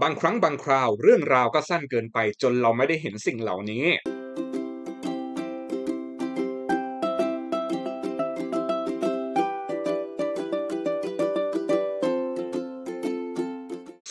บางครั้งบางคราวเรื่องราวก็สั้นเกินไปจนเราไม่ได้เห็นสิ่งเหล่านี้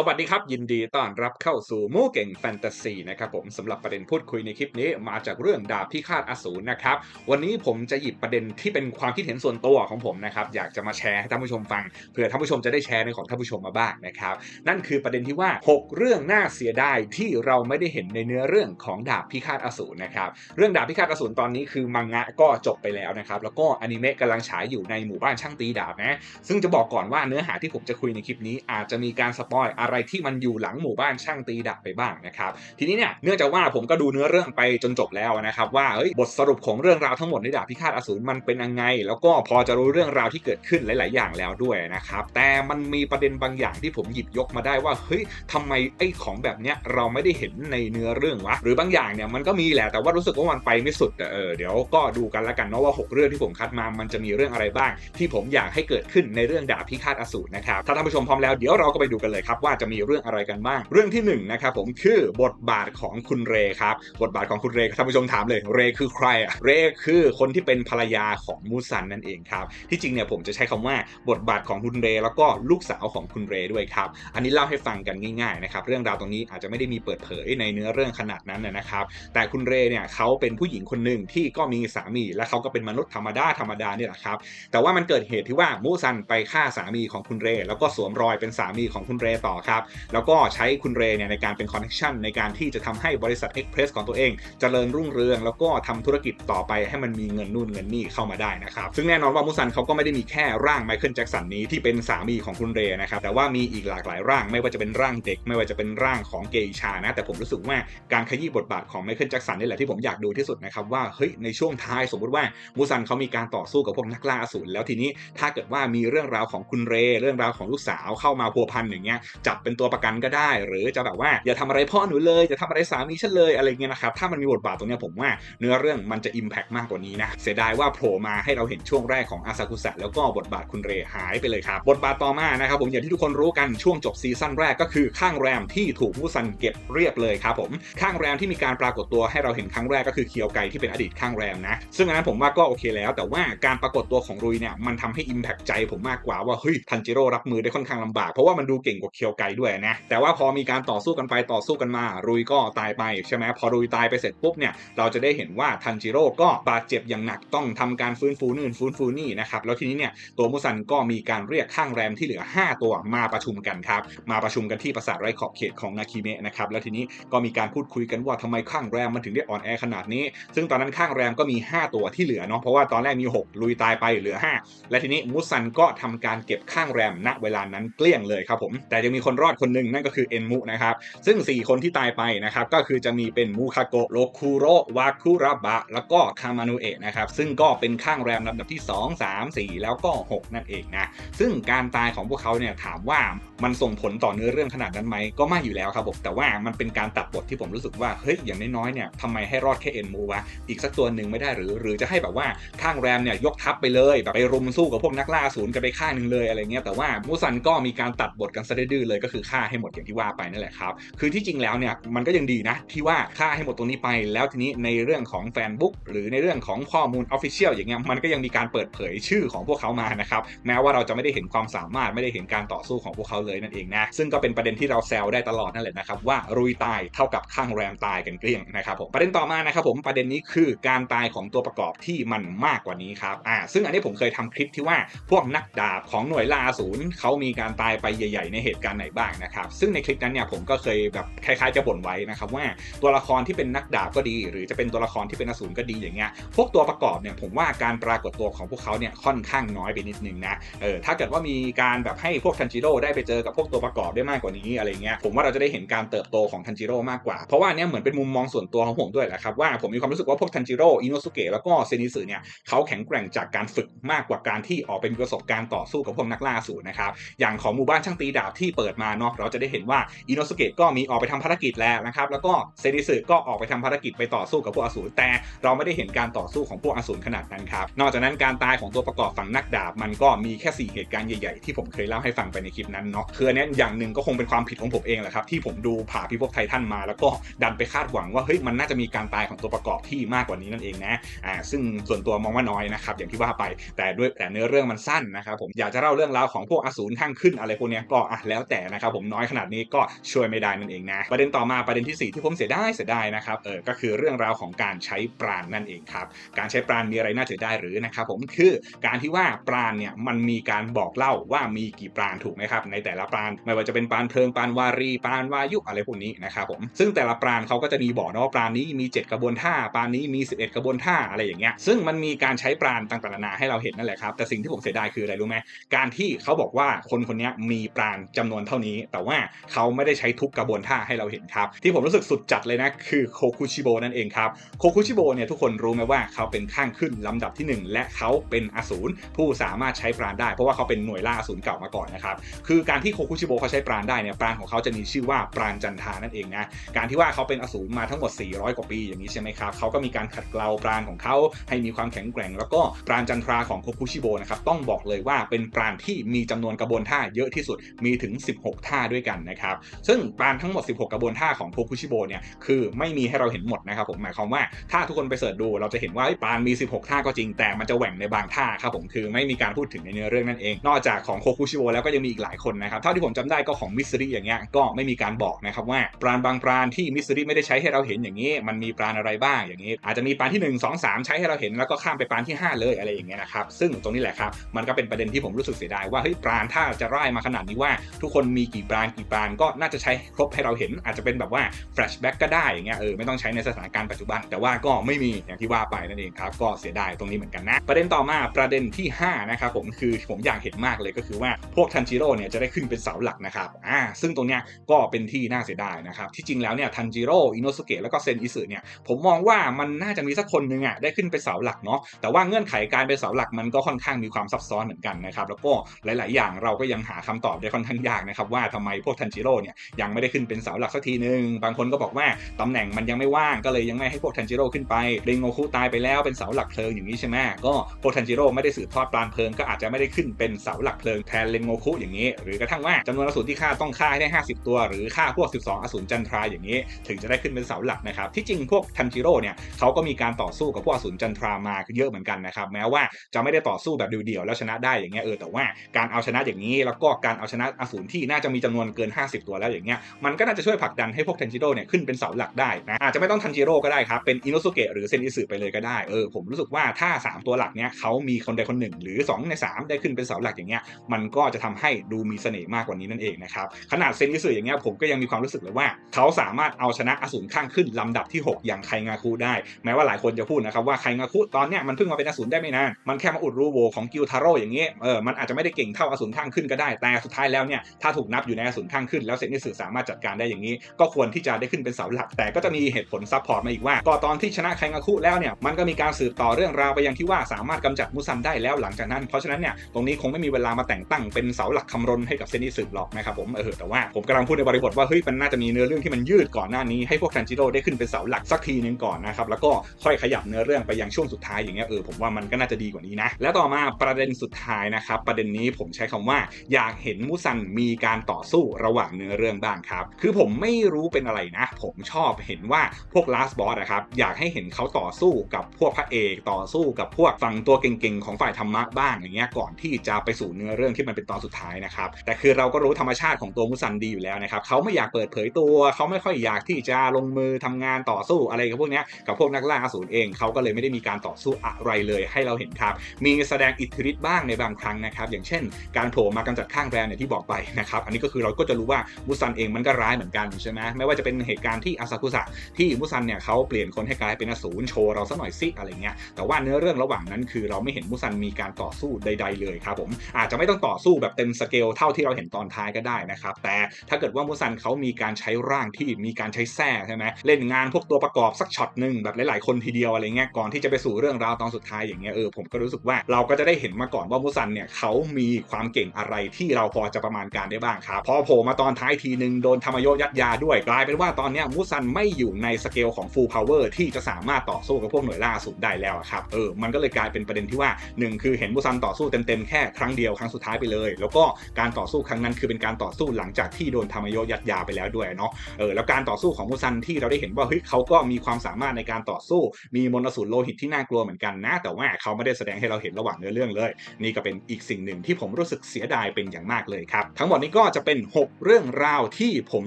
สวัสดีครับ ยินดีต้อนรับเข้าสู่มู่เก่งแฟนตาซีนะครับผมสำหรับประเด็นพูดคุยในคลิปนี้มาจากเรื่องดาบพิฆาตอสูรนะครับ วันนี้ผมจะหยิบประเด็นที่เป็นความคิดเห็นส่วนตัวของผมนะครับอยากจะมาแชร์ให้ท่านผู้ชมฟังเผื่อท่านผู้ชมจะได้แชร์ในของท่านผู้ชมมาบ้างนะครับ นั่นคือประเด็นที่ว่า 6 เรื่องน่าเสียดายที่เราไม่ได้เห็นในเนื้อเรื่องของดาบพิฆาตอสูรนะครับเรื่องดาบพิฆาตอสูรตอนนี้คือมังงะก็จบไปแล้วนะครับแล้วก็อนิเมะกำลังฉายอยู่ในหมู่บ้านช่างตีดาบนะซึ่งจะบอกก่อนว่าเนื้อหาที่ผมจะคุยในคลิปนี้อาจจะมีการสปอยอะไรที่มันอยู่หลังหมู่บ้านช่างตีดาบไปบ้างนะครับทีนี้เนี่ยเนื่องจากว่าผมก็ดูเนื้อเรื่องไปจนจบแล้วนะครับว่าเฮ้ยบทสรุปของเรื่องราวทั้งหมดในดาบพิฆาตอสูรมันเป็นยังไง แล้วก็พอจะรู้เรื่องราวที่เกิดขึ้นหลาย ๆ อย่างแล้วด้วยนะครับแต่มันมีประเด็นบางอย่างที่ผมหยิบยกมาได้ว่าเฮ้ยทำไมไอ้ของแบบเนี้ยเราไม่ได้เห็นในเนื้อเรื่องวะหรือบางอย่างเนี่ยมันก็มีแหละแต่ว่ารู้สึกว่ามันไปไม่สุดแต่เออเดี๋ยวก็ดูกันละกันเนาะว่าหกเรื่องที่ผมคัดมามันจะมีเรื่องอะไรบ้าง ที่ผมอยากให้เกิดขึ้นในเรื่องดาบพิฆาตอสูรนะครับถ้าท่านผู้ชมพร้อมแล้วเดี๋ยวเราก็ไปดูกันเลยครับว่าจะมีเรื่องอะไรกันบ้าง เรื่องที่หนึ่งนะครับผมคือบทบาทของคุณเรครับ บทบาทของคุณเรท่านผู้ชมถามเลย เรคือใครอะเรคือคนที่เป็นภรรยาของมูซันนั่นเองครับ ที่จริงเนี่ยผมจะใช้คำว่าบทบาทของคุณเร แล้วก็ลูกสาวของคุณเรด้วยครับ อันนี้เล่าให้ฟังกันง่ายๆนะครับ เรื่องราวตรงนี้อาจจะไม่ได้มีเปิดเผยในเนื้อเรื่องขนาดนั้นนะครับ แต่คุณเรเนี่ยเขาเป็นผู้หญิงคนหนึ่งที่ก็มีสามี และเขาก็เป็นมนุษย์ธรรมดาธรรมดาเนี่ยแหละครับ แต่ว่ามันเกิดเหตุที่ว่ามูซันไปฆ่าสามีของคุณเร แล้วก็สวมรอยเป็นสามีของคุณเรต่อครับ แล้วก็ใช้คุณเรเนี่ยในการเป็นคอนเนคชันในการที่จะทำให้บริษัทเอ็กเพรสของตัวเองจเจริญรุ่งเรือง แล้วก็ทำธุรกิจต่อไปให้มันมีเงินนู่นเงินนี่เข้ามาได้นะครับ ซึ่งแน่นอนว่ามูซันเขาก็ไม่ได้มีแค่ร่างไมเคิลแจ็คสันนี้ที่เป็นสามีของคุณเรนะครับ แต่ว่ามีอีกหลากหลายร่าง ไม่ว่าจะเป็นร่างเด็ก ไม่ว่าจะเป็นร่างของเกย์ชานะ แต่ผมรู้สึกว่าการขยี้บทบาทของไมเคิลแจ็คสันนี่แหละที่ผมอยากดูที่สุดนะครับว่าเฮ้ยในช่วงท้ายสมมติว่ามูซันเขามีการต่อสู้กับพวกนักล่าอสูรแล้วทีนี้ถ้าเกิดว่ามีเรื่องราวของคุณเร เรื่องราวของลูกสาวเข้ามาพัวพันอย่างเงี้ยจจับเป็นตัวประกันก็ได้ หรือจะแบบว่าอย่าทำอะไรพ่อหนูเลยอย่าทำอะไรสามีฉันเลยอะไรเงี้ยนะครับถ้ามันมีบทบาทตรงนี้ผมว่าเนื้อเรื่องมันจะอิมแพกมากกว่านี้นะเสียดายว่าโผล่มาให้เราเห็นช่วงแรกของอาซากุสะแล้วก็บทบาทคุณเรหายไปเลยครับบทบาทต่อมานะครับผมอย่างที่ทุกคนรู้กันช่วงจบซีซั่นแรกก็คือข้างแรมที่ถูกมูซันเก็บเรียบเลยครับผมข้างแรมที่มีการปรากฏตัวให้เราเห็นครั้งแรกก็คือเคียวไกที่เป็นอดีตข้างแรมนะซึ่งอันนั้นผมว่าก็โอเคแล้ว แต่ว่าการปรากฏตัวของรุยเนี่ยมันทำให้อิมแพกใจผมมากกว่าว่าเฮ้ยทันจิโร่รับมือได้ค่อนข้างลำบากเพราะว่ามันดูเก่งกว่าเคียวไกด้วยนะแต่ว่าพอมีการต่อสู้กันไปต่อสู้กันมา รุยก็ตายไปใช่ไหมพอรุยตายไปเสร็จปุ๊บเนี่ยเราจะได้เห็นว่าทันจิโร่ก็บาดเจ็บอย่างหนักต้องทำการฟื้นฟูนู่นฟื้นฟูนี่นะครับแล้วทีนี้เนี่ยตัวมุซันก็มีการเรียกข้างแรมที่เหลือ 5 ตัวมาประชุมกันครับมาประชุมกันที่ปราสาทไร้ขอบเขตของนาคิเมะนะครับแล้วทีนี้ก็มีการพูดคุยกันว่าทำไมข้างแรมมันถึงได้อ่อนแอขนาดนี้ ซึ่งตอนนั้นข้างแรมก็มี 5 ตัวที่เหลือเนาะเพราะว่าตอนแรกมี 6 ลุยตายไปเหลือ 5 และทีนี้มุซันก็ทำการเก็บข้างแรมณเวลานั้นเกลี้ยงเลยครับผมแต่ยังมีคนคนรอดคนหนึ่งนั่นก็คือเอ็นมุนะครับ ซึ่ง 4 คนที่ตายไปนะครับ ก็คือจะมีเป็นมูคาโกะโรคุโรวาคุระบะ แล้วก็คามานุเอะนะครับ ซึ่งก็เป็นข้างแรมลำดับที่ 2 3 4 แล้วก็ 6 นั่นเองนะ ซึ่งการตายของพวกเขาเนี่ยถามว่ามันส่งผลต่อเนื้อเรื่องขนาดนั้นไหมก็ไม่อยู่แล้วครับผมแต่ว่ามันเป็นการตัดบทที่ผมรู้สึกว่าเฮ้ยอย่างน้อยๆเนี่ยทำไมให้รอดแค่เอ็นมูวะอีกสักตัวหนึ่งไม่ได้หรือ หรือจะให้แบบว่าข้างแรมเนี่ยยกทัพไปเลยแบบไปรุมสู้กับพวกนักล่าศูนย์กันไปข้างหนึ่งเลยอะไรเงี้ยแต่ว่ามูซันก็มีการตัดบทกันซะดื้อเลยก็คือฆ่าให้หมดอย่างที่ว่าไปนั่นแหละครับ คือที่จริงแล้วเนี่ยมันก็ยังดีนะ ที่ว่าฆ่าให้หมดตรงนี้ไปแล้วทีนี้ในเรื่องของแฟนบุ๊กหรือในเรื่องของข้อมูลออฟฟิเชียลอย่างเงี้ยมันก็ยังมีการเปิดเผยชื่อของพวกเขามานะครับแม้ว่าเราจะไม่ได้เห็นความสามารถไม่ได้เห็นการต่อสู้ของพวกเขาเลยนั่นเองนะซึ่งก็เป็นประเด็นที่เราแซวได้ตลอดนั่นแหละนะครับว่ารุยตายเท่ากับข้างแรมตายกันเกลี้ยงนะครับผมประเด็นต่อมานะครับผมประเด็นนี้คือการตายของตัวประกอบที่มันมากกว่านี้ครับอ่าซึ่งอันนี้ผมเคยทำคลิปที่ว่าพวกนักดาบของหน่วยล่าศูนย์เขามีการตายไปใหญ่ ๆ ในเหตุการณ์ไหนบ้างนะครับ ซึ่งในคลิปนั้นเนี่ยผมก็เคยแบบคล้ายๆจะบ่นไว้นะครับว่าตัวละครที่เป็นนักดาบก็ดี หรือจะเป็นตัวละครที่เป็นอสูรก็ดีอย่างเงี้ยพวกตัวประกอบเนี่ยผมว่าการปรากฏตัวของพวกเขาเนี่ยค่อนข้างน้อยไปนิดนึงนะเออถ้าเกิดว่ามีการแบบให้พวกทันจิโร่ได้ไปเจอกับพวกตัวประกอบได้มากกว่านี้อะไรเงี้ยผมว่าเราจะได้เห็นการเติบโตของทันจิโร่มากกว่า เพราะว่าเนี่ยเหมือนเป็นมุมมองส่วนตัวของผมด้วยแหละครับว่าผมมีความรู้สึกว่าพวกทันจิโร่อินโนสุเกะแล้วก็เซนิสึเนี่ยเขาแข็งแกร่งจากการฝึกมากกว่าการที่ออกเป็นประสบการณ์ต่อสู้กับพวกนักล่าสูรนะครับอย่างของหมู่บ้านช่างตีดาบที่เปิดมาเนาะเราจะได้เห็นว่าอินโนสุเกะก็มีออกไปทำภารกิจแล้วนะครับแล้วก็เซนิสึก็ออกไปทำภารกิจไปต่อสู้กับพวกอสูรแต่เราไม่ได้เห็นการต่อสู้ของพวกอสูรขนาดนั้นครับนอกจากนั้นการตายของตัวประกอบฝั่งนักดาบ มันก็มีแค่ 4 เหตุการณ์ใหญ่ๆ ที่ผมเคยเล่าให้ฟังไปในคลิปนั้นเนาะคืออันเนี้ยอย่างหนึ่งก็คงเป็นความผิดของผมเองแหละครับที่ผมดูผ่าพิภพไททันมา แล้วก็ดันไปคาดหวังว่าเฮ้ยมันน่าจะมีการตายของตัวประกอบที่มากกว่านี้นั่นเองนะอ่าซึ่งส่วนตัวมองว่าน้อยนะครับอย่างที่ว่าไปแต่ด้วยแต่เนื้อเรื่องมันสั้นนะครับผมอยากจะเล่าเรื่องราวของพวกอสูรข้างขึ้นอะไรพวกเนี้ยก็อะแล้วแต่นะครับผมน้อยขนาดนี้ก็ช่วยไม่ได้นั่นเองนะ ประเด็นต่อมาประเด็นที่สี่ที่ผมเสียดายเสียดายนะครับเออก็คือเรื่องราวของการใช้ปราณนั่นเองครับการใช้ปราณมีอะไรน่าเสียดายหรือนะครับผมคือการที่ว่าปราณเนี่ยมันมีการบอกเล่าว่ามีกี่ปราณถูกไหมครับในแต่ละปราณไม่ว่าจะเป็นปราณเพลิงปราณวารีปราณวายุอะไรพวกนี้นะครับผมซึ่งแต่ละปราณเขาก็จะมีบอกนะว่าปราณนี้มี 7 กระบวนท่าปราณนี้มี 11 กระบวนท่าอะไรอย่างเงี้ยซึ่งมันมีการใช้ปราณต่างๆนานาให้เราเห็นนั่นแหละครับแต่สิ่งที่ผมเสียดายคืออะไรรู้ไหมการที่เขาบอกว่าคนคนนี้มีปราณจำนวนเท่านี้ แต่ว่าเขาไม่ได้ใช้ทุกกระบวนท่าให้เราเห็นครับ ที่ผมรู้สึกสุดจัดเลยนะคือโคคุชิโบนั่นเองครับโคคุชิโบเนี่ยทุกคนรู้ไหมว่าเขาเป็นข้างขึ้นลำดับที่ 1 และเขาเป็นอสูรผู้สามารถใช้ปราณได้ เพราะว่าเขาเป็นหน่วยล่าอสูรเก่ามาก่อนนะครับคือการที่โคคุชิโบเขาใช้ปราณได้เนี่ยปราณของเขาจะมีชื่อว่าปราณจันทานั่นเองนะการที่ว่าเขาเป็นอสูรมาทั้งหมด 400 กว่าปีอย่างนี้ใช่ไหมครับเขาก็มีการขัดเกลาปราณของเขาให้มีความแข็งแกร่ง แล้วก็ปราณจันทราของโคคุชิโบนะครับต้องบอกเลยว่าเป็นปราณที่มีจำนวนกระบวนท่าเยอะที่สุดมีถึง16 ท่าด้วยกันนะครับ ซึ่งปราณทั้งหมด 16 กระบวนท่าของโคคุชิโบเนี่ยคือไม่มีให้เราเห็นหมดนะครับผมหมายความว่าถ้าทุกคนไปเสิร์ชดู เราจะเห็นว่าปราณมี 16 ท่าก็จริงแต่มันจะแหว่งในบางท่าครับผมคือไม่มีการพูดถึงในเนื้อเรื่องนั่นเอง นอกจากของโคคุชิโบแล้วก็ยังมีอีกหลายคนนะครับเท่าที่ผมจำได้ก็ของมิสซิริอย่างเงี้ยก็ไม่มีการบอกนะครับว่าปราณบางปราณที่มิสซิริไม่ได้ใช้ให้เราเห็นอย่างนี้ มันมีปราณอะไรบ้างอย่างนี้ อาจจะมีปราณที่ 1 2 3 ใช้ให้เราเห็นแล้วก็ข้ามไปปราณที่ 5 เลยอะไรอย่างเงี้ยนะครับซึ่งตรงนี้แหละครับมันก็เป็นประเด็นที่ผมรู้สึกเสียดายว่าเฮ้ยปราณถ้าจะไล่มาขนาดนี้ว่าทุกคนมีกี่ปราณกี่ปราณก็น่าจะใช้ครบให้เราเห็น อาจจะเป็นแบบว่าแฟลชแบ็กก็ได้อย่างเงี้ยเออไม่ต้องใช้ในสถานการณ์ปัจจุบัน แต่ว่าก็ไม่มีอย่างที่ว่าไปนั่นเองครับก็เสียดายตรงนี้เหมือนกันนะ ประเด็นต่อมาประเด็นที่5นะครับผมคือผมอยากเห็นมากเลยก็คือว่าพวกทันจิโร่เนี่ยจะได้ขึ้นเป็นเสาหลักนะครับอ่าซึ่งตรงเนี้ยก็เป็นที่น่าเสียดายนะครับที่จริงแล้วเนี่ยทันจิโร่อินโนสุเกะแล้วก็เซนอิสึเนี่ยผมมองว่ามันน่าจะมีสักคนหนึ่งอะได้ขึ้นเป็นเสาหลักเนาะแต่ว่าเงื่อนไขการเป็นเสาหลักมันก็ค่อนข้างมีความซับซ้อนเหมือนกันนะครับแล้วก็หลาย ๆ อย่างเราก็ยังหาคำตอบได้ค่อนข้างยากนะครับว่าทำไมพวกทันจิโร่เนี่ยยังไม่ได้ขึ้นเป็นเสาหลักสักทีหนึ่งบางคนก็บอกว่าตำแหน่งมันยังไม่ว่างก็เลยยังไม่ให้พวกทันจิโร่ขึ้นไปเรนโงคุตายไปแล้วเป็นเสาหลักเพลิงอย่างนี้ใช่ไหมก็พวกทันจิโร่ไม่ได้สืบทอดปราณเพลิงก็อาจจะไม่ได้ขึ้นเป็นเสาหลักเพลิงแทนเรนโงคุอย่างนี้ หรือกระทั่งว่าจำนวนอสูรที่ฆ่าต้องฆ่าให้ได้ 50 ตัว หรือฆ่าพวก 12 อสูรจันทราอย่างนี้ ถึงจะได้ขึ้นเป็นเสาหลักนะครับที่จริงพวกทันจิโร่เนี่ยเขาก็มีการต่อสู้กับพวกอสูรจันทรามาเยอะเหมือนกันนะครับแม้ว่าจะไม่ได้ต่อสู้แบบเดี่ยวๆแล้วชนะได้อย่างเงี้ยเออแต่ว่าการเอาชนะอย่างนี้ แล้วก็การเอาชนะอสูรที่น่าจะมีจำนวนเกิน 50 ตัวแล้วอย่างเงี้ยมันก็น่าจะช่วยผลักดันให้พวกทันจิโร่เนี่ยขึ้นเป็นเสาหลักได้นะอาจจะไม่ต้องทันจิโร่ก็ได้ครับเป็นอินโนสุเกะหรือเซนอิสึไปเลยก็ได้เออผมรู้สึกว่าถ้า 3 ตัวหลักเนี้ยเขามีคนใดคนหนึ่ง หรือ 2 ใน 3 ได้ขึ้นเป็นเสาหลักอย่างเงี้ยมันก็จะทำให้ดูมีเสน่ห์มากกว่านี้นั่นเองนะครับขนาดเซนอิสึอย่างเงี้ยผมก็ยังมีความรู้สึกเลยว่าเขาสามารถเอาชนะอสูรข้างขึ้นลำดับที่ 6 อย่างไคงาคุได้ แม้ว่าหลายคนจะพูดนะครับว่าไคงาคุตอนเนี้ยมันเพิ่งมาเป็นอสูรได้ไม่นานมันแค่มาอุดรูโวของกิลทาโร่อย่างเงี้ยเออมันอาจจะไม่ได้เก่งเท่าอสูรข้างขึ้นก็ได้แต่สุดท้ายแล้วเนี่ยถ้าถูกนับอยู่ในสูรข้างขึ้น แล้วเซนอิสึสามารถจัดการได้อย่างนี้ ก็ควรที่จะได้ขึ้นเป็นเสาหลัก แต่ก็จะมีเหตุผลซับพอร์ตมาอีกว่าก็ตอนที่ชนะไคงาคุแล้วเนี่ยมันก็มีการสืบต่อเรื่องราวไปยังที่ว่าสามารถกำจัดมุซันได้แล้วหลังจากนั้น เพราะฉะนั้นเนี่ยตรงนี้คงไม่มีเวลามาแต่งตั้งเป็นเสาหลักคำรนให้กับเซนิสึหรอกนะครับผมเออแต่ว่าผมกำลังพูดในบริบทว่าเฮ้ยมันน่าจะมีเนื้อเรื่องที่มันยืดก่อนหน้านี้ให้พวกทันจิโร่ได้ขึ้นเป็นเสาหลักสักทีนึงก่อนนะครับแล้วก็ค่อยขยับเนื้อเรื่องไปยังช่วงสุดท้ายอย่างเงี้ยเออผมว่ามันก็น่าจะดีกว่านี้นะแล้วต่อมาประเด็นสุดท้ายนะครับประเด็นนี้ผมใช้คำว่าอยากเห็นมุซันมีกการต่อสู้ระหว่างเนื้อเรื่องบ้างครับ คือผมไม่รู้เป็นอะไรนะ ผมชอบเห็นว่าพวก last boss นะครับ อยากให้เห็นเขาต่อสู้กับพวกพระเอกต่อสู้กับพวกฝั่งตัวเก่งๆ ของฝ่ายธรรมะบ้างอย่างเงี้ยก่อนที่จะไปสู่เนื้อเรื่องที่มันเป็นตอนสุดท้ายนะครับแต่คือเราก็รู้ธรรมชาติของตัวมุซันดีอยู่แล้วนะครับเขาไม่อยากเปิดเผยตัวเขาไม่ค่อยอยากที่จะลงมือทำงานต่อสู้อะไรกับพวกเนี้ยกับพวกนักล่าอสูรเองเขาก็เลยไม่ได้มีการต่อสู้อะไรเลยให้เราเห็นครับมีแสดงอิทธิฤทธิ์บ้างในบางครั้งนะครับอย่างเช่น การโผล่มากำจัดข้างแรมเนี่ยที่บอกไปนะครับอันนี้ก็คือเราก็จะรู้ว่ามุซันเองมันก็ร้ายเหมือนกันใช่ไหมไม่ว่าจะเป็นเหตุการณ์ที่อาซากุสะที่มุซันเนี่ยเขาเปลี่ยนคนให้กลายเป็นอสูรโชว์เราสักหน่อยสิอะไรเงี้ยแต่ว่าเนื้อเรื่องระหว่างนั้นคือเราไม่เห็นมุซันมีการต่อสู้ใด ๆ เลยครับผมอาจจะไม่ต้องต่อสู้แบบเต็มสเกลเท่าที่เราเห็นตอนท้ายก็ได้นะครับแต่ถ้าเกิดว่ามุซันเขามีการใช้ร่างที่มีการใช้แส้ใช่ไหมเล่นงานพวกตัวประกอบสักช็อตหนึ่งแบบหลายๆคนทีเดียวอะไรเงี้ยก่อนที่จะไปสู่เรื่องราวตอนสุดท้ายอย่างเงี้ยเออผมก็รู้สึกว่าเราก็จะได้เห็นมาก่อนว่ามุซันเนี่ยเขามีความเก่งอะไรที่เราพอจะประมาณการได้บ้างครับพอโผล่มาตอนท้ายทีหนึ่งโดนธรรมโยยัดยาด้วยกลายเป็นว่าตอนนี้มูซันไม่อยู่ในสเกลของ full power ที่จะสามารถต่อสู้กับพวกหน่วยล่าสุดได้แล้วครับเออมันก็เลยกลายเป็นประเด็นที่ว่าหนึ่งคือเห็นมูซันต่อสู้เต็มๆแค่ครั้งเดียวครั้งสุดท้ายไปเลย แล้วก็การต่อสู้ครั้งนั้นคือเป็นการต่อสู้หลังจากที่โดนธรรมโยยัดยาไปแล้วด้วยเนาะเออแล้วการต่อสู้ของมูซันที่เราได้เห็นว่าเฮ้ยเขาก็มีความสามารถในการต่อสู้ มีมนต์สูรโลหิตที่น่ากลัวเหมือนกันนะ แต่ว่าเขาไม่ได้แสดงให้เราเห็นระหว่างเนื้อเรื่องเลย นี่ก็เป็นอีกสิ่งหนึ่งที่ผมรู้สึกเสียดายเป็นอย่างมากเลยครับทั้งหมดนี้ก็จะเป็น 6 เรื่องราวที่ผม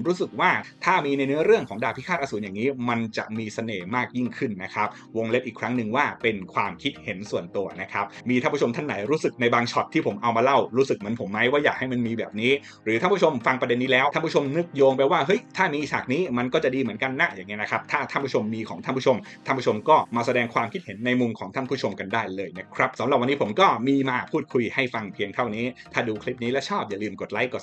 รู้สึกว่าถ้ามีในเนื้อเรื่องของดาบพิฆาตอสูรอย่างนี้ มันจะมีเสน่ห์มากยิ่งขึ้นนะครับ วงเล็บอีกครั้งหนึ่งว่าเป็นความคิดเห็นส่วนตัวนะครับ มีท่านผู้ชมท่านไหนรู้สึกในบางช็อตที่ผมเอามาเล่ารู้สึกเหมือนผมไหมว่าอยากให้มันมีแบบนี้ หรือท่านผู้ชมฟังประเด็นนี้แล้วท่านผู้ชมนึกโยงไปว่าเฮ้ยถ้ามีฉากนี้มันก็จะดีเหมือนกันนะอย่างเงี้ยนะครับถ้าท่านผู้ชมมีของท่านผู้ชมท่านผู้ชมก็มาแสดงความคิดเห็นในมุมของท่านผู้ชมกันได้เลยนะครับสำหรับวันนี้ผมก็มีมาพูดคุยให้ฟังเพียงเท่านี้ ถ้าดูคลิปนี้แล้วชอบอย่าลืมกดไลค์กด